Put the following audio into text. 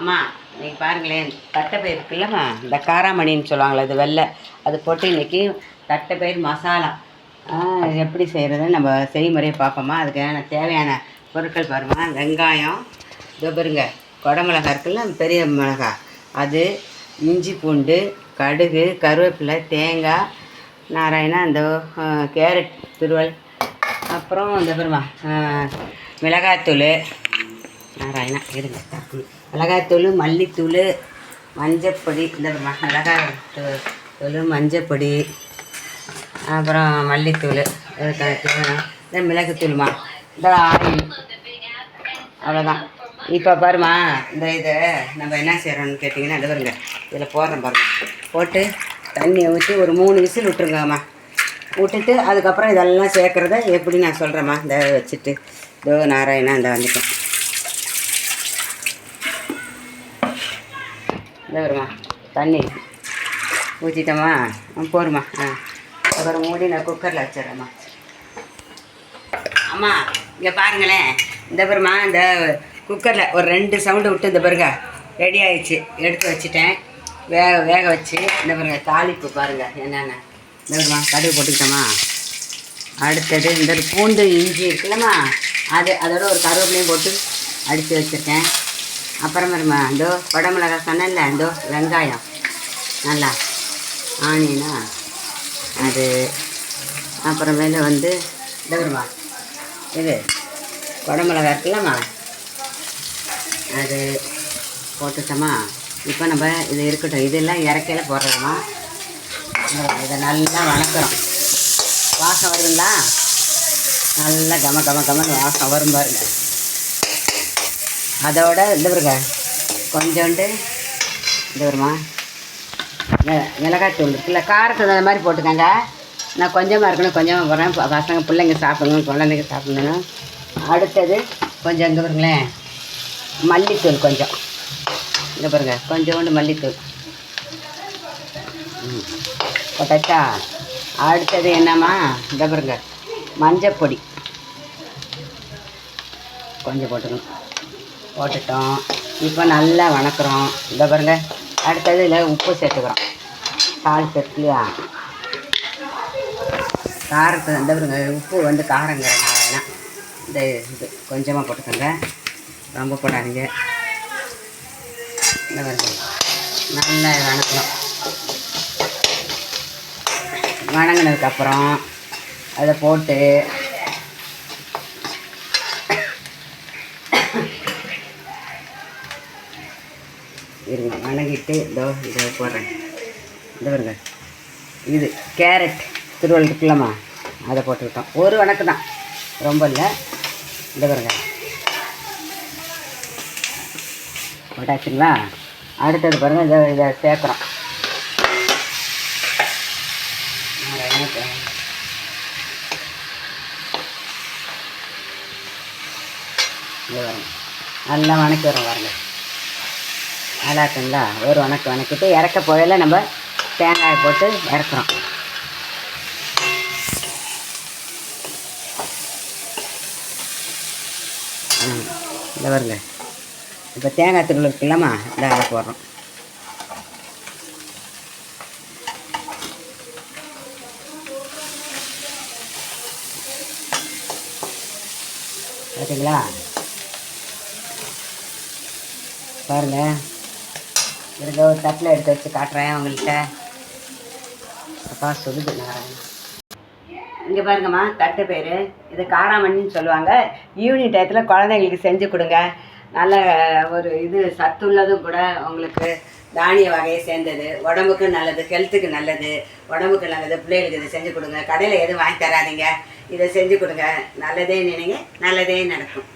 அம்மா இன்றைக்கி பாருங்களேன் தட்டைப்பயிர் இருக்குல்லம்மா இந்த காராமணின்னு சொல்லுவாங்களே இது வெள்ளை. அது போட்டு இன்றைக்கி தட்டைப்பயிர் மசாலா. இது எப்படி செய்கிறதுன்னு நம்ம செய்முறையை பார்ப்போமா அதுக்கான தேவையான பொருட்கள் பாருமா வெங்காயம் இதோ பாருங்க குடமிளகா இருக்குல்ல பெரிய மிளகா. அது இஞ்சி பூண்டு கடுகு கருவேப்பிலை தேங்காய் நாராயணா இந்த கேரட் துருவல். அப்புறம் இந்த பெருமா மிளகாத்தூள். நாராயணா இருங்க மிளகாய்த்தூள் மல்லித்தூள் மஞ்சப்பொடி. இந்த மிளகாய் தூள் மஞ்சப்பொடி அப்புறம் மல்லித்தூள். இந்த மிளகுத்தூள்மா? இந்த ஆயில். அவ்வளோதான் இப்போ பாருமா இந்த இதை நம்ம என்ன செய்கிறோம்னு கேட்டிங்கன்னா இது வருங்க இதில் போடுறோம் பாருங்க. போட்டு தண்ணியை ஊற்றி ஒரு மூணு விசில் விட்டுருங்கம்மா. விட்டுட்டு அதுக்கப்புறம் இதெல்லாம் சேர்க்குறத எப்படி நான் சொல்கிறேம்மா இந்த வச்சுட்டு. இதோ நாராயணா இந்த வந்துட்டேன். இந்த வருமா தண்ணி. ஊற்றிட்டோமா போருமா ஆ. அப்புறம் மூடி நான் குக்கரில் வச்சிடுறேம்மா. அம்மா இங்கே பாருங்களேன். இந்த பெருமா இந்த குக்கரில் ஒரு ரெண்டு சவுண்டு விட்டு இந்த பாருங்க ரெடி ஆயிடுச்சு. எடுத்து வச்சுட்டேன். வேக வேக வச்சு இந்த பாருங்க தாளிப்பு பாருங்க என்னென்ன. இந்த பெருமா கடுகு போட்டுக்கிட்டோமா அடுத்தது இந்த ஒரு பூண்டு இஞ்சி இருக்குல்லம்மா. அது அதோட ஒரு கருவேப்பிலையும் போட்டு அடித்து வச்சுருக்கேன். அப்புறம் வருமா? அந்த குடமிளகா சொன்னேன்ல அந்த வெங்காயம். நல்லா. ஆனியனா? அது. அப்புறமேல வந்து இந்த வருமா? இது. குடமிளகா இருக்குல்லம்மா. அது போட்டுட்டோமா? இப்போ நம்ம இது இருக்கட்டும். இதெல்லாம் இறக்கையில் போடுறோம்மா. இதை நல்லா வணக்குறோம் வாசம் வருதுங்களா? நல்லா கம கம கமன்னு வாசம் வரும் பாருங்க. அதோட இந்த பாருங்க. கொஞ்சோண்டு இந்த வருமா மி- மிளகாய்த்தூள் இருக்குல்ல காரத்துக்கு அந்த மாதிரி போட்டுக்கோங்க. நான் கொஞ்சமாக இருக்கணும் கொஞ்சமாக போடுறேன் பசங்க பிள்ளைங்க சாப்பிடணும் குழந்தைங்க சாப்பிடணும். அடுத்தது கொஞ்சம் இங்கே பாருங்களேன். மல்லித்தூள் கொஞ்சம். இங்கே பாருங்க கொஞ்சோண்டு மல்லித்தூள். ம். போட்டாச்சா அடுத்தது என்னம்மா? இந்த பாருங்க மஞ்சப்பொடி. கொஞ்சம் போட்டுக்கணும். போட்டுட்டோம். இப்போ நல்லா வணக்குறோம். இந்த பாருங்க. அடுத்தது இதில் உப்பு சேர்த்துக்கிறோம். சால் சேர்த்துலையா காரத்தை இந்த பாருங்க உப்பு வந்து காரங்கிற நாராயணா இந்த இது கொஞ்சமாக போட்டுக்கோங்க. ரொம்ப போடாதீங்க. இந்த பாருங்க. நல்லா வணக்கணும். வணங்கினதுக்கப்புறம் அதை போட்டு இருங்க வணங்கிட்டு இதோ இதை போடுறேன். இந்த பாருங்க இது கேரட் திருவள் இருக்குல்லம்மா அதை போட்டுக்கிட்டோம். ஒரு வணக்கு தான் ரொம்ப இல்லை. இந்த பாருங்க. போட்டாச்சுங்களா? அடுத்தது பாருங்கள் இதை இதை சேர்க்குறோம். நல்லா வணக்கி வரோம் பாருங்கள் நல்லா இருக்குங்களா ஒரு வணக்கு வணக்கிட்டு இறக்க போயில நம்ம தேங்காயை போட்டு இறக்குறோம். இல்லை இந்த இப்போ தேங்காய் திருவிழா இருக்குல்லம்மா இல்லை அதை போடுறோம். பார்த்தீங்களா பாருங்கள் இருக்க ஒரு தட்டில் எடுத்து வச்சு காட்டுறேன் உங்கள்கிட்ட. அப்பா சொல்லுது நான் இங்கே பாருங்கம்மா தட்டு பேர். இது காராமணின்னு சொல்லுவாங்க. ஈவினிங் டயத்தில் குழந்தைங்களுக்கு செஞ்சு கொடுங்க. நல்ல ஒரு இது சத்துள்ளதும் கூட உங்களுக்கு தானிய வகையை சேர்ந்தது. உடம்புக்கு நல்லது ஹெல்த்துக்கு நல்லது. உடம்புக்கு நல்லது பிள்ளைகளுக்கு இதை செஞ்சு கொடுங்க. கடையில் எதுவும் வாங்கி தராதீங்க. இதை செஞ்சு கொடுங்க. நல்லதே நினைங்க நல்லதே நடக்கும்.